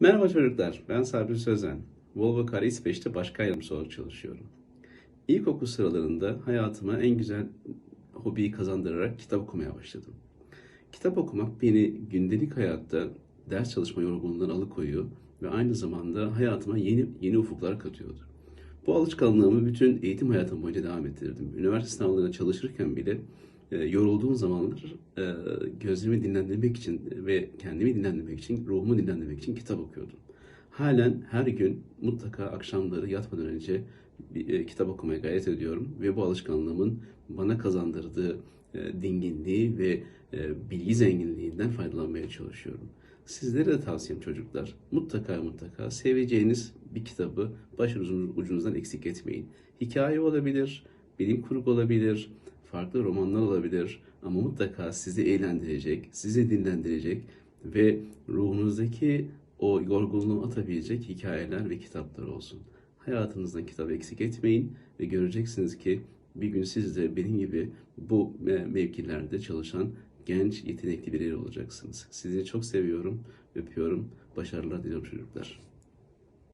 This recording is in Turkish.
Merhaba çocuklar, ben Sabri Sözen. Volvo Kara İsveç'te başkan yardımcısı olarak çalışıyorum. İlkokul sıralarında hayatıma en güzel hobiyi kazandırarak kitap okumaya başladım. Kitap okumak beni gündelik hayatta ders çalışma yorgunluğundan alıkoyuyor ve aynı zamanda hayatıma yeni yeni ufuklar katıyordu. Bu alışkanlığımı bütün eğitim hayatım boyunca devam ettirdim. Üniversite sınavlarına çalışırken bile yorulduğum zamanlar e, gözlerimi dinlendirmek için ve kendimi dinlendirmek için, ruhumu dinlendirmek için kitap okuyordum. Halen her gün mutlaka akşamları yatmadan önce bir, e, kitap okumaya gayret ediyorum ve bu alışkanlığımın bana kazandırdığı e, dinginliği ve bilgi zenginliğinden faydalanmaya çalışıyorum. Sizlere de tavsiyem çocuklar, mutlaka mutlaka seveceğiniz bir kitabı başınızın ucunuzdan eksik etmeyin. Hikaye olabilir, bilim kurgu olabilir, farklı romanlar olabilir ama mutlaka sizi eğlendirecek, sizi dinlendirecek ve ruhunuzdaki o yorgunluğu atabilecek hikayeler ve kitaplar olsun. Hayatınızdan kitap eksik etmeyin ve göreceksiniz ki bir gün siz de benim gibi bu mevkilerde çalışan genç, yetenekli birey olacaksınız. Sizi çok seviyorum, öpüyorum. Başarılar diliyorum çocuklar.